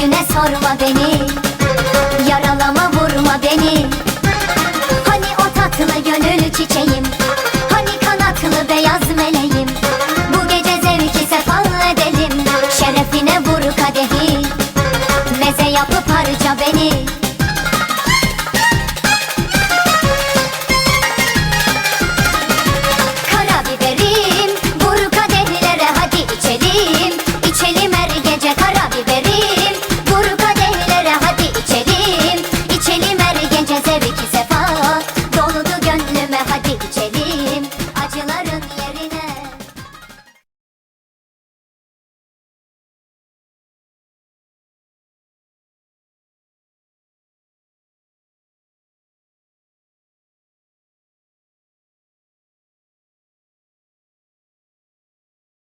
güne sorma beni. Yaralama vurma beni. Hani o tatlı gönül çiçeğim? Hani kanatlı beyaz meleğim? Bu gece zevki sefal edelim. Şerefine vur kadehi. Meze yapıp harca beni. se